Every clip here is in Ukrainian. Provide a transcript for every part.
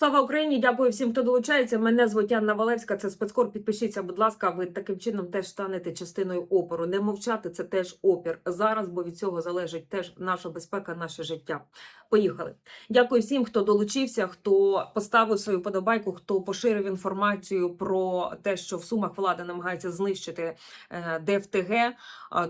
Слава Україні! Дякую всім, хто долучається. Мене звуть Анна Валевська. Це спецкор. Підпишіться, будь ласка. Ви таким чином теж станете частиною опору. Не мовчати це теж опір зараз, бо від цього залежить теж наша безпека, наше життя. Поїхали. Дякую всім, хто долучився, хто поставив свою подобайку, хто поширив інформацію про те, що в сумах влада намагається знищити е, ДФТГ.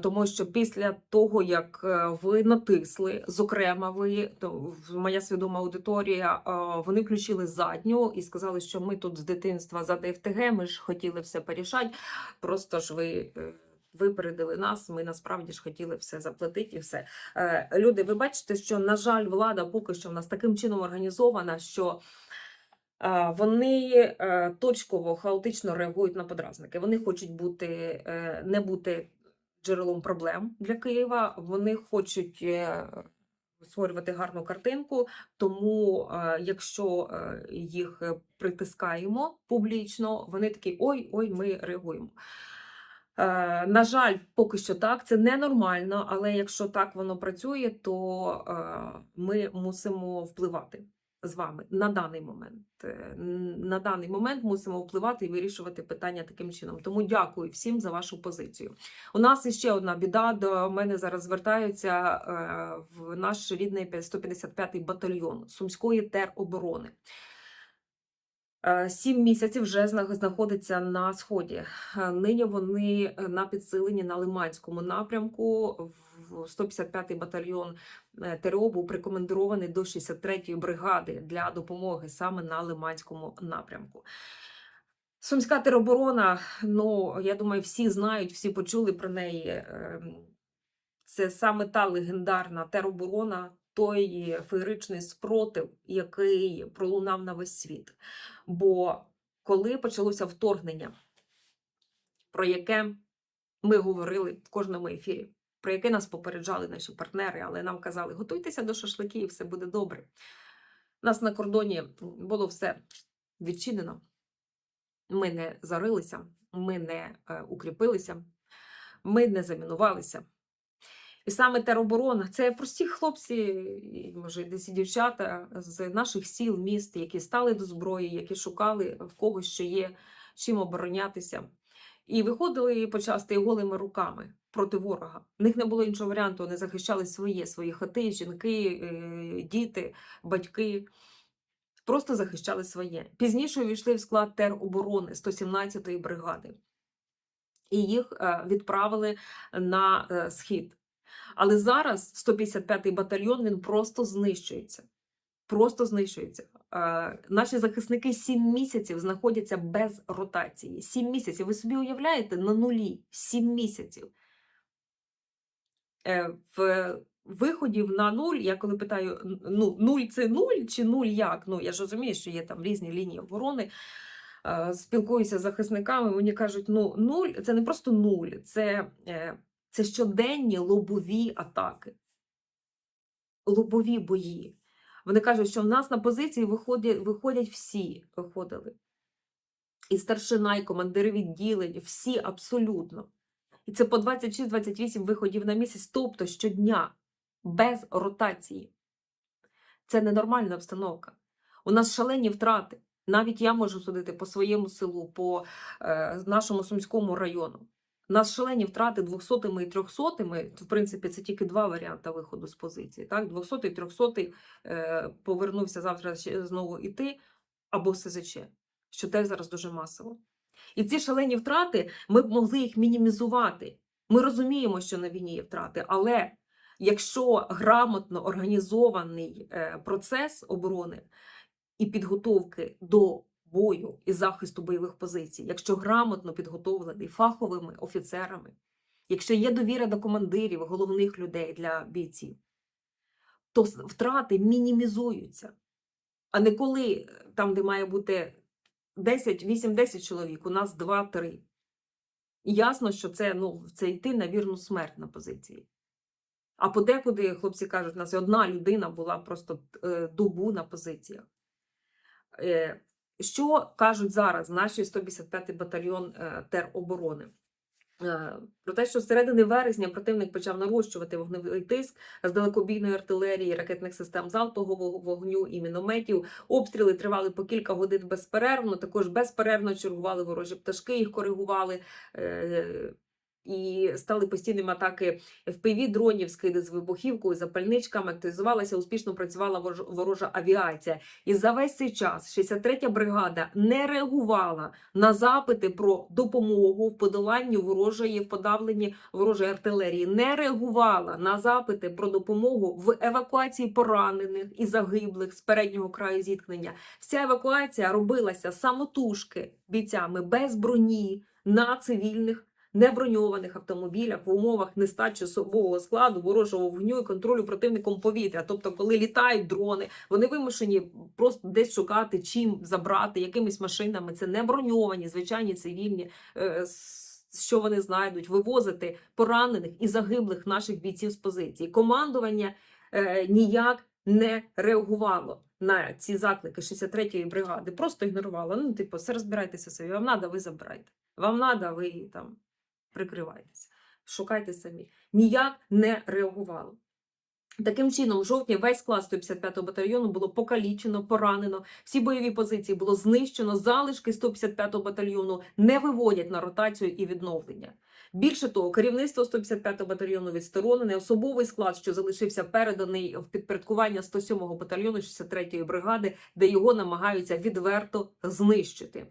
Тому що після того, як е, ви натисли, зокрема, ви то моя свідома аудиторія, вони включили задню і сказали, що ми тут з дитинства за ДФТГ, ми ж хотіли все порішати. Просто ж ви. е, Випередили нас, ми насправді ж хотіли все заплатити і все. Е, люди, ви бачите, що, на жаль, влада поки що в нас таким чином організована, що е, вони е, точково, хаотично реагують на подразники. Вони хочуть бути, е, не бути джерелом проблем для Києва. Вони хочуть е, створювати гарну картинку. Тому, е, якщо е, їх е, притискаємо публічно, вони такі ой, ой, ми реагуємо. На жаль, поки що так, це ненормально, але якщо так воно працює, то ми мусимо впливати з вами на даний момент. Е, На даний момент мусимо впливати і вирішувати питання таким чином. Тому дякую всім за вашу позицію. У нас іще одна біда. До мене зараз звертаються е, в наш рідний 155-й батальйон Сумської тероборони. Е, Сім місяців вже зна- знаходиться на сході. Е, Нині вони е, на підсиленні на Лиманському напрямку. В 155-й батальйон ТРО був прикомендований до 63-ї бригади для допомоги саме на Лиманському напрямку. Сумська тероборона, ну я думаю, всі знають, всі почули про неї. Ем, Це саме та легендарна тероборона, той феєричний спротив, який пролунав на весь світ. Бо коли почалося вторгнення, про яке ми говорили в кожному ефірі, про яке нас попереджали наші партнери, але нам казали, готуйтеся до шашликів, все буде добре. У нас на кордоні було все відчинено. Ми не зарилися, ми не е, укріпилися, ми не замінувалися. І саме тероборона це прості хлопці, може, десь і дівчата з наших сіл, міст, які стали до зброї, які шукали в когось, що є чим оборонятися. І виходили почасти голими руками проти ворога. В них не було іншого варіанту, вони захищали своє, свої хати, жінки, е, діти, батьки. Просто захищали своє. Пізніше увійшли в склад тероборони 117-ї бригади. І їх е, відправили на е, схід. Але зараз 155-й батальйон він просто знищується. Просто знищується. Е, Наші захисники 7 місяців знаходяться без ротації. 7 місяців. Ви собі уявляєте на нулі 7 місяців. Е, В виходів на нуль, я коли питаю, ну, нуль це нуль чи нуль як? Ну, я ж розумію, що є там різні лінії оборони. Е, Спілкуюся з захисниками, мені кажуть, ну, нуль це не просто нуль, це, це щоденні лобові атаки. Лобові бої. Вони кажуть, що в нас на позиції виходять, виходять всі, виходили. І старшина, і командири відділень, всі абсолютно. І це по 26-28 виходів на місяць, тобто щодня, без ротації. Це ненормальна обстановка. У нас шалені втрати. Навіть я можу судити по своєму селу, по е, нашому Сумському району. Нас шалені втрати 200-ми і 300-ми. В принципі, це тільки два варіанти виходу з позиції. Так? 200-й, 300-й е, повернувся завтра знову іти, або СЗЧ, що теж зараз дуже масово. І ці шалені втрати ми б могли їх мінімізувати. Ми розуміємо, що на війні є втрати, але якщо грамотно організований е, процес оборони і підготовки до бою і захисту бойових позицій, якщо грамотно підготовлений фаховими офіцерами, якщо є довіра до командирів, головних людей для бійців, то втрати мінімізуються. А не коли е, там, де має бути 10, 8-10 чоловік, у нас 2-3. Ясно, що це, ну, це йти на вірну смерть на позиції. А подекуди, хлопці кажуть, у нас одна людина була просто е, добу на позиціях. Е, що кажуть зараз наші 155-й батальйон е, тероборони? Е, Про те, що з середини вересня противник почав нарощувати вогневий тиск з далекобійної артилерії, ракетних систем залпового вогню і мінометів. Обстріли тривали по кілька годин безперервно. Також безперервно чергували ворожі пташки, їх коригували. І стали постійними атаки FPV дронів, скиди з вибухівкою, запальничками. Активізувалася, успішно працювала ворож- ворожа авіація. І за весь цей час 63-я бригада не реагувала на запити про допомогу в подоланні ворожої в подавленні ворожої артилерії, не реагувала на запити про допомогу в евакуації поранених і загиблих з переднього краю зіткнення. Вся евакуація робилася самотужки бійцями без броні на цивільних. Неброньованих автомобілях в умовах нестачі особового складу, ворожого вогню і контролю противником повітря. Тобто, коли літають дрони, вони вимушені просто десь шукати, чим забрати, якимись машинами. Це не броньовані, звичайні цивільні, е, що вони знайдуть, вивозити поранених і загиблих наших бійців з позиції. Командування е, ніяк не реагувало на ці заклики 63-ї бригади, просто ігнорувало. Ну, типу, все розбирайтеся собі. Вам надо, ви забирайте. Вам надо, ви там прикривайтеся. Шукайте самі. Ніяк не реагувало. Таким чином, в жовтні весь склад 155-го батальйону було покалічено, поранено. Всі бойові позиції було знищено. Залишки 155-го батальйону не виводять на ротацію і відновлення. Більше того, керівництво 155-го батальйону відсторонене, особовий склад, що залишився переданий в підпорядкування 107-го батальйону 63-ї бригади, де його намагаються відверто знищити.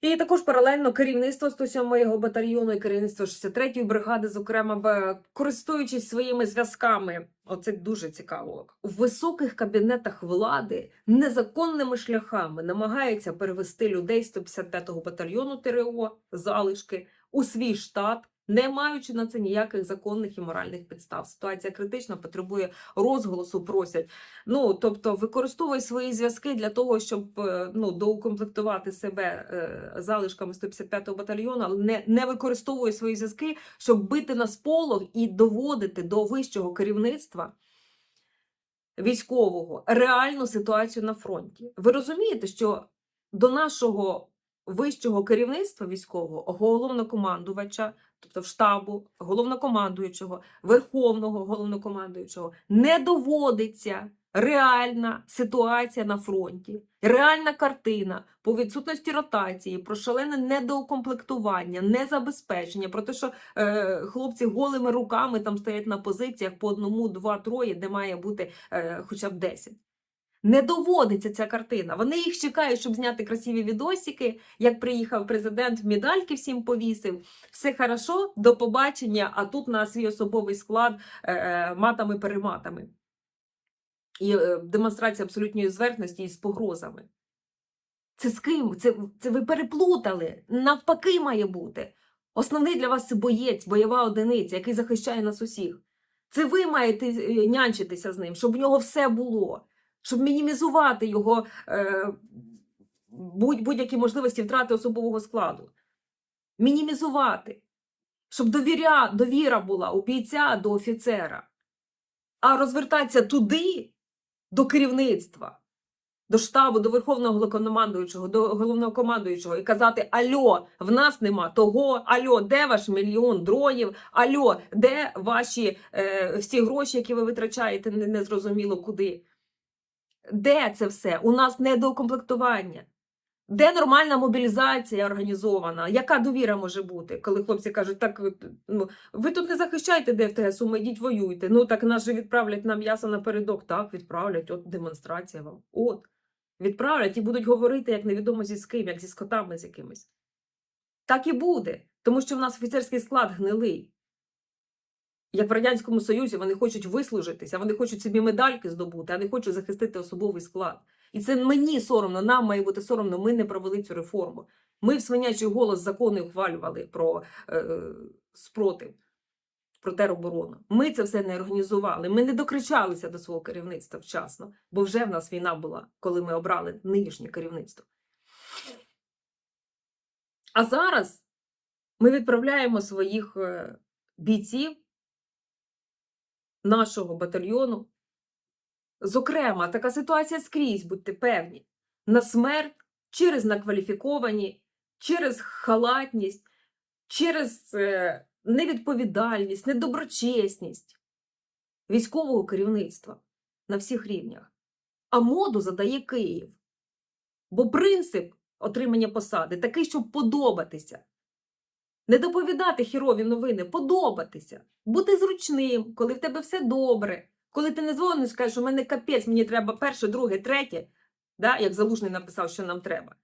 І також паралельно керівництво 107-го батальйону і керівництво 63-ї бригади, зокрема, користуючись своїми зв'язками, оце дуже цікаво, в високих кабінетах влади незаконними шляхами намагаються перевести людей 155-го батальйону ТРО залишки у свій штат, не маючи на це ніяких законних і моральних підстав. Ситуація критична, потребує розголосу, просять. Ну, тобто, використовуй свої зв'язки для того, щоб е, ну, доукомплектувати себе е, залишками 155-го батальйону, але не, не використовує свої зв'язки, щоб бити на сполох і доводити до вищого керівництва військового реальну ситуацію на фронті. Ви розумієте, що до нашого вищого керівництва військового, головнокомандувача, тобто в штабу, головнокомандуючого, верховного головнокомандуючого, не доводиться реальна ситуація на фронті, реальна картина по відсутності ротації, про шалене недоукомплектування, незабезпечення, про те, що е, хлопці голими руками там стоять на позиціях по одному, два, троє, де має бути е, хоча б 10. Не доводиться ця картина. Вони їх чекають, щоб зняти красиві відосики. Як приїхав президент, медальки всім повісив. Все хорошо, до побачення, а тут на свій особовий склад е, е, матами-перематами. І е, демонстрація абсолютної зверхності із погрозами. Це з ким? Це, це ви переплутали. Навпаки, має бути. Основний для вас це боєць, бойова одиниця, який захищає нас усіх. Це ви маєте нянчитися з ним, щоб у нього все було, щоб мінімізувати його е, будь- будь-які можливості втрати особового складу. Мінімізувати, щоб довіря, довіра була у бійця до офіцера. А розвертатися туди, до керівництва, до штабу, до верховного головнокомандуючого, до головного командуючого і казати: Альо, в нас нема того, альо, де ваш мільйон дронів? Альо, де ваші е, всі гроші, які ви витрачаєте, не- незрозуміло куди? Де це все? У нас недоукомплектування. Де нормальна мобілізація організована? Яка довіра може бути, коли хлопці кажуть, так ну, ви тут не захищаєте ДФТС, ми йдіть воюйте. Ну так нас же відправлять на м'ясо напередок. Так, відправлять, от демонстрація вам. От. Відправлять і будуть говорити, як невідомо зі з ким, як зі скотами з якимись. Так і буде, тому що в нас офіцерський склад гнилий. Як в Радянському Союзі вони хочуть вислужитися, вони хочуть собі медальки здобути, а не хочуть захистити особовий склад. І це мені соромно, нам має бути соромно, ми не провели цю реформу. Ми в свинячий голос закони ухвалювали про е, спротив, про тероборону. Ми це все не організували. Ми не докричалися до свого керівництва вчасно, бо вже в нас війна була, коли ми обрали нинішнє керівництво. А зараз ми відправляємо своїх е, бійців нашого батальйону. Зокрема, така ситуація скрізь, будьте певні, на смерть через накваліфіковані, через халатність, через е, невідповідальність, недоброчесність військового керівництва на всіх рівнях. А моду задає Київ. Бо принцип отримання посади такий, щоб подобатися. Не доповідати хірові новини, подобатися, бути зручним, коли в тебе все добре, коли ти не дзвониш, кажеш, у мене капець, мені треба перше, друге, третє, да, як Залужний написав, що нам треба.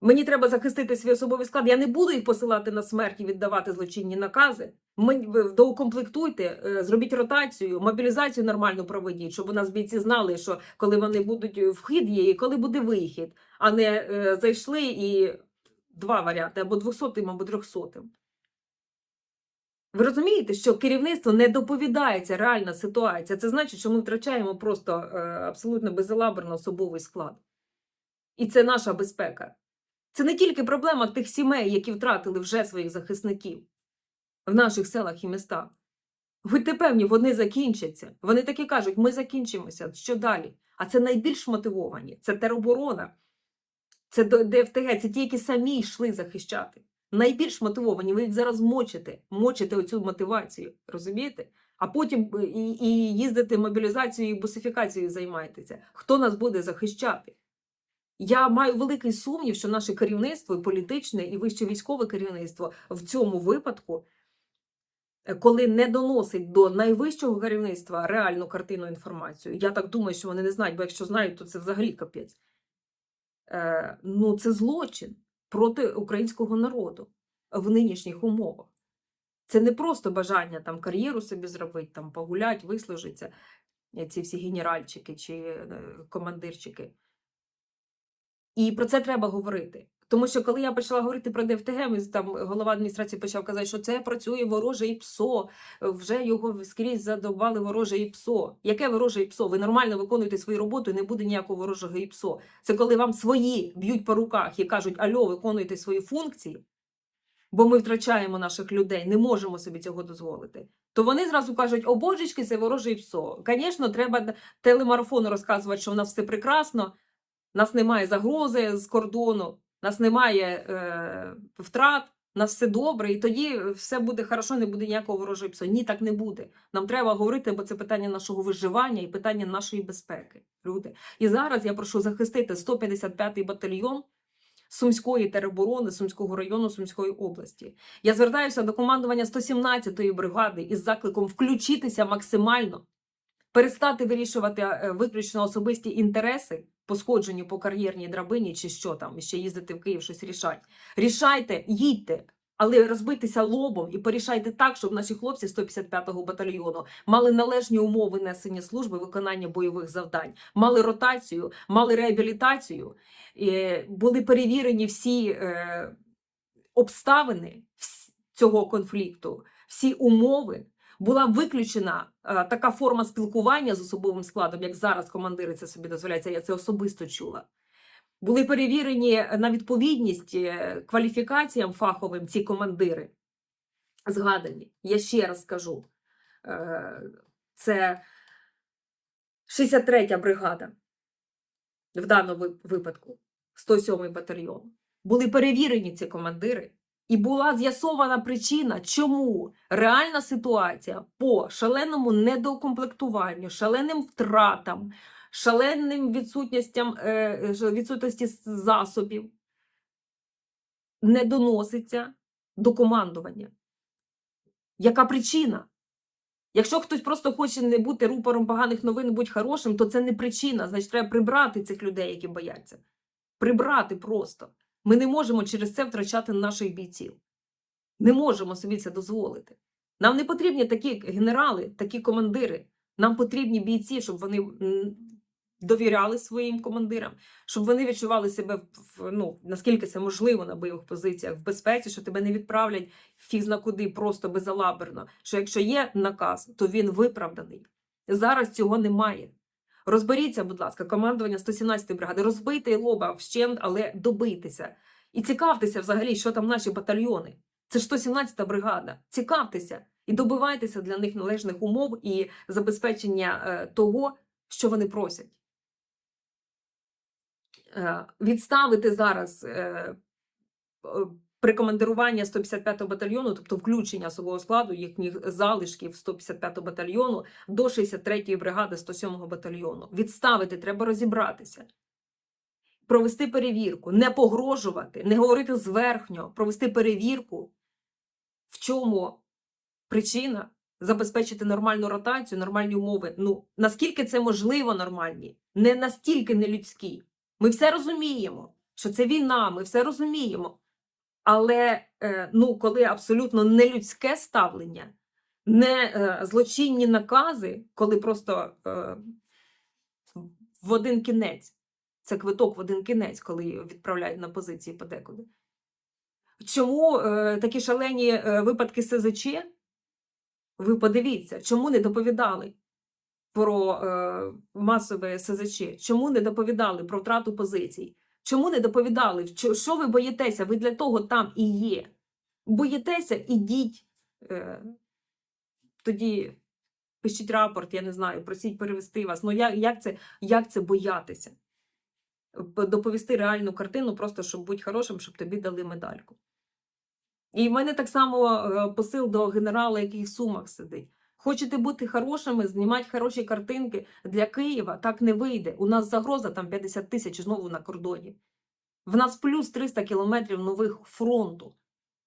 Мені треба захистити свій особовий склад. Я не буду їх посилати на смерть і віддавати злочинні накази. Мені- доукомплектуйте, е, зробіть ротацію, мобілізацію нормально проведіть, щоб у нас бійці знали, що коли вони будуть е, вхід є і коли буде вихід, а не е, зайшли і два варіанти або 200 або 300 Ви розумієте, що керівництво не доповідається реальна ситуація. Це значить, що ми втрачаємо просто е, абсолютно безалаберно особовий склад. І це наша безпека. Це не тільки проблема тих сімей, які втратили вже своїх захисників в наших селах і містах. Будьте певні, вони закінчаться. Вони таки кажуть, ми закінчимося. Що далі? А це найбільш мотивовані. Це тероборона, це ДФТГ, це ті, які самі йшли захищати. Найбільш мотивовані. Ви їх зараз мочите, мочите оцю мотивацію, розумієте? А потім е, і, і їздите мобілізацією і бусифікацією займаєтеся. Хто нас буде захищати? Я маю великий сумнів, що наше керівництво, і політичне, і вище військове керівництво в цьому випадку, е, коли не доносить до найвищого керівництва реальну картину інформацію. Я так думаю, що вони не знають, бо якщо знають, то це взагалі капець. Е, ну, це злочин проти українського народу в нинішніх умовах. Це не просто бажання там кар'єру собі зробити, там погулять, вислужитися, е, ці всі генеральчики чи е, командирчики. І про це треба говорити. Тому що коли я почала говорити про ДФТГ, там голова адміністрації почав казати, що це працює вороже і ПСО, вже його скрізь задовбали вороже і ПСО. Яке вороже і ПСО? Ви нормально виконуєте свою роботу і не буде ніякого ворожого і ПСО. Це коли вам свої б'ють по руках і кажуть, альо, виконуйте свої функції, бо ми втрачаємо наших людей, не можемо собі цього дозволити. То вони зразу кажуть, о божечки, це вороже і ПСО. Звісно, треба телемарафону розказувати, що в нас все прекрасно, нас немає загрози з кордону, нас немає е, втрат, нас все добре, і тоді все буде хорошо, не буде ніякого ворожого. Ні, так не буде. Нам треба говорити, бо це питання нашого виживання і питання нашої безпеки. Люди. І зараз я прошу захистити 155-й батальйон Сумської тероборони, Сумського району, Сумської області. Я звертаюся до командування 117-ї бригади із закликом включитися максимально, перестати вирішувати е, виключно особисті інтереси по сходженню по кар'єрній драбині чи що там, ще їздити в Київ щось рішать. Рішайте, їдьте, але розбитися лобом і порішайте так, щоб наші хлопці 155-го батальйону мали належні умови несення служби, виконання бойових завдань, мали ротацію, мали реабілітацію, були перевірені всі е, обставини цього конфлікту, всі умови. Була виключена е, така форма спілкування з особовим складом, як зараз командири це собі дозволяються. Я це особисто чула. Були перевірені на відповідність е, кваліфікаціям фаховим ці командири. Згадані. Я ще раз скажу. Е, це 63-я бригада в даному випадку, 107-й батальйон. Були перевірені ці командири, і була з'ясована причина, чому реальна ситуація по шаленому недоукомплектуванню, шаленим втратам, шаленим відсутностям, е, відсутності засобів не доноситься до командування. Яка причина? Якщо хтось просто хоче не бути рупором поганих новин, будь хорошим, то це не причина. Значить, треба прибрати цих людей, які бояться. Прибрати просто. Ми не можемо через це втрачати наших бійців. Не можемо собі це дозволити. Нам не потрібні такі генерали, такі командири. Нам потрібні бійці, щоб вони довіряли своїм командирам, щоб вони відчували себе в- ну, наскільки це можливо на бойових позиціях, в безпеці, що тебе не відправлять фіг зна куди просто безалаберно. Що якщо є наказ, то він виправданий. Зараз цього немає. Розберіться, будь ласка, командування 117-ї бригади, розбийте лоба вщент, але добийтеся. І цікавтеся взагалі, що там наші батальйони. Це ж 117-та бригада. Цікавтеся і добивайтеся для них належних умов і забезпечення е, того, що вони просять. Е, відставити зараз е, прикомандирування 155-го батальйону, тобто включення особового складу їхніх залишків 155-го батальйону до 63-ї бригади 107-го батальйону. Відставити, треба розібратися. Провести перевірку, не погрожувати, не говорити зверхньо, провести перевірку, в чому причина забезпечити нормальну ротацію, нормальні умови. Ну, наскільки це можливо нормальні, не настільки нелюдські. Ми все розуміємо, що це війна, ми все розуміємо. Але е, ну, коли абсолютно нелюдське ставлення, не е, злочинні накази, коли просто е, в один кінець, це квиток в один кінець, коли відправляють на позиції подекуди. Чому такі шалені випадки СЗЧ? Ви подивіться, чому не доповідали про масове СЗЧ? Чому не доповідали про втрату позицій? Чому не доповідали? Що, ви боїтеся? Ви для того там і є. Боїтеся, ідіть. Е, тоді пишіть рапорт, я не знаю, просіть перевести вас. Ну як, як, це, як це боятися? Доповісти реальну картину, просто щоб бути хорошим, щоб тобі дали медальку. І в мене так само е, посил до генерала, який в Сумах сидить. Хочете бути хорошими, знімати хороші картинки для Києва, так не вийде. У нас загроза там 50 тисяч знову на кордоні. В нас плюс 300 кілометрів нових фронту.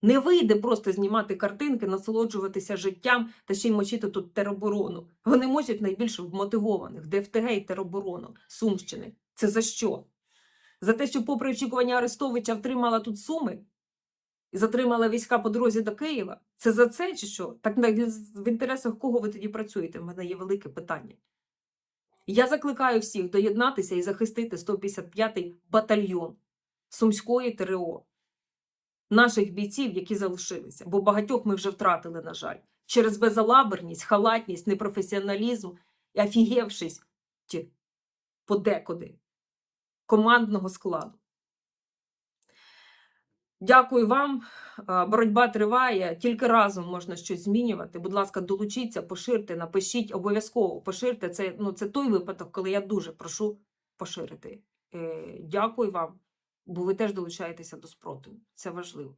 Не вийде просто знімати картинки, насолоджуватися життям та ще й мочити тут тероборону. Вони мочать найбільше вмотивованих ДФТГ і тероборону Сумщини. Це за що? За те, що, попри очікування Арестовича, втримала тут Суми і затримала війська по дорозі до Києва. Це за це чи що? Так в інтересах кого ви тоді працюєте? В мене є велике питання. Я закликаю всіх доєднатися і захистити 155-й батальйон Сумської ТРО, наших бійців, які залишилися, бо багатьох ми вже втратили, на жаль, через безалаберність, халатність, непрофесіоналізм і офігевшись подекуди командного складу. Дякую вам. Е, Боротьба триває. Тільки разом можна щось змінювати. Будь ласка, долучіться, поширте, напишіть обов'язково поширте. Це, ну, це той випадок, коли я дуже прошу поширити. Е, Дякую вам, бо ви теж долучаєтеся до спротиву. Це важливо.